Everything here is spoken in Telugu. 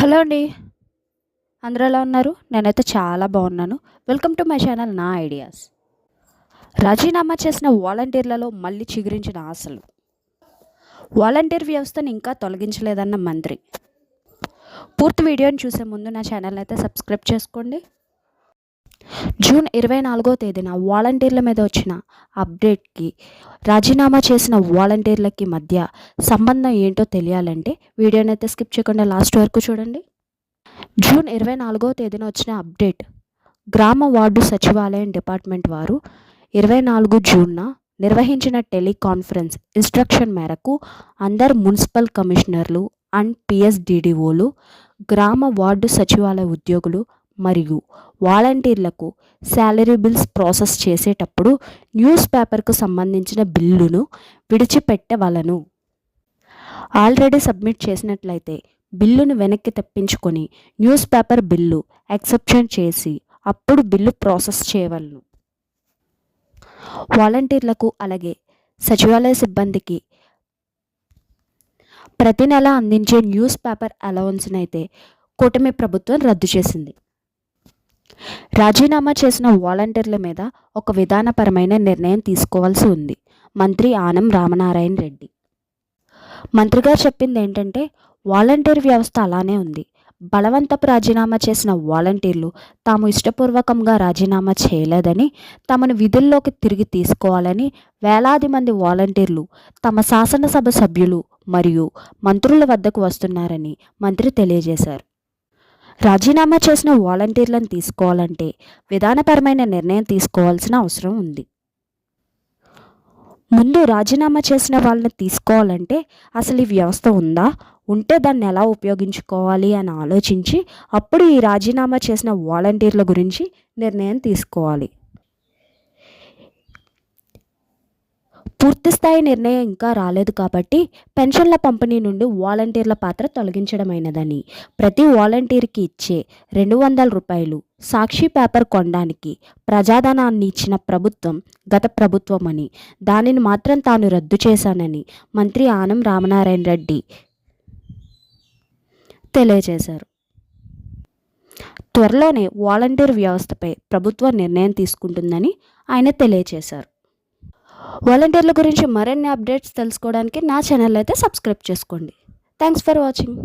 హలో అండి. అందరూ ఎలా ఉన్నారు? నేనైతే చాలా బాగున్నాను. వెల్కమ్ టు మై ఛానల్ నా ఐడియాస్ రాజీనామా చేసిన వాలంటీర్లలో మళ్ళీ చిగురించిన ఆశలు వాలంటీర్ వ్యవస్థను ఇంకా తొలగించలేదన్న మంత్రి. పూర్తి వీడియోని చూసే ముందు నా ఛానల్ అయితే సబ్స్క్రైబ్ చేసుకోండి. జూన్ ఇరవై నాలుగో తేదీన వాలంటీర్ల మీద వచ్చిన అప్డేట్కి రాజీనామా చేసిన వాలంటీర్లకి మధ్య సంబంధం ఏంటో తెలియాలంటే వీడియోని అయితే స్కిప్ చేయకుండా లాస్ట్ వరకు చూడండి. జూన్ ఇరవై నాలుగో తేదీన వచ్చిన అప్డేట్ గ్రామ వార్డు సచివాలయం డిపార్ట్మెంట్ వారు ఇరవై నాలుగు జూన్న నిర్వహించిన టెలికాన్ఫరెన్స్ ఇన్స్ట్రక్షన్ మేరకు అందరు మున్సిపల్ కమిషనర్లు అండ్ పిఎస్డిడిఓలు గ్రామ వార్డు సచివాలయ ఉద్యోగులు మరియు వాలంటీర్లకు శాలరీ బిల్స్ ప్రాసెస్ చేసేటప్పుడు న్యూస్ పేపర్కు సంబంధించిన బిల్లును విడిచిపెట్టవలను. ఆల్రెడీ సబ్మిట్ చేసినట్లయితే బిల్లును వెనక్కి తెప్పించుకొని న్యూస్ పేపర్ బిల్లు ఎక్సెప్షన్ చేసి అప్పుడు బిల్లు ప్రాసెస్ చేయవలను. వాలంటీర్లకు అలాగే సచివాలయ సిబ్బందికి ప్రతి నెల అందించే న్యూస్ పేపర్ అలవన్స్ని అయితే కూటమి ప్రభుత్వం రద్దు చేసింది. రాజీనామా చేసిన వాలంటీర్ల మీద ఒక విధానపరమైన నిర్ణయం తీసుకోవాల్సి ఉంది. మంత్రి ఆనం రామనారాయణ రెడ్డి. మంత్రి గారు చెప్పింది ఏంటంటే వాలంటీర్ వ్యవస్థ అలానే ఉంది. బలవంతపు రాజీనామా చేసిన వాలంటీర్లు తాము ఇష్టపూర్వకంగా రాజీనామా చేయలేదని తమను విధుల్లోకి తిరిగి తీసుకోవాలని వేలాది మంది వాలంటీర్లు తమ శాసనసభ సభ్యులు మరియు మంత్రుల వద్దకు వస్తున్నారని మంత్రి తెలియజేశారు. రాజీనామా చేసిన వాలంటీర్లను తీసుకోవాలంటే విధానపరమైన నిర్ణయం తీసుకోవాల్సిన అవసరం ఉంది. ముందు రాజీనామా చేసిన వాళ్ళని తీసుకోవాలంటే అసలు ఈ వ్యవస్థ ఉందా? ఉంటే దాన్ని ఎలా ఉపయోగించుకోవాలి అని ఆలోచించి అప్పుడు ఈ రాజీనామా చేసిన వాలంటీర్ల గురించి నిర్ణయం తీసుకోవాలి. పూర్తిస్థాయి నిర్ణయం ఇంకా రాలేదు కాబట్టి పెన్షన్ల పంపిణీ నుండి వాలంటీర్ల పాత్ర తొలగించడమైనదని ప్రతి వాలంటీర్కి ఇచ్చే రెండు వందల రూపాయలు సాక్షి పేపర్ కొనడానికి ప్రజాధనాన్ని ఇచ్చిన ప్రభుత్వం గత ప్రభుత్వం అని దానిని మాత్రం తాను రద్దు చేశానని మంత్రి ఆనం రామనారాయణ రెడ్డి తెలియజేశారు. త్వరలోనే వాలంటీర్ వ్యవస్థపై ప్రభుత్వం నిర్ణయం తీసుకుంటుందని ఆయన తెలియజేశారు. వాలంటీర్ల గురించి మరిన్ని అప్డేట్స్ తెలుసుకోవడానికి నా ఛానల్ అయితే సబ్స్క్రైబ్ చేసుకోండి. Thanks for watching.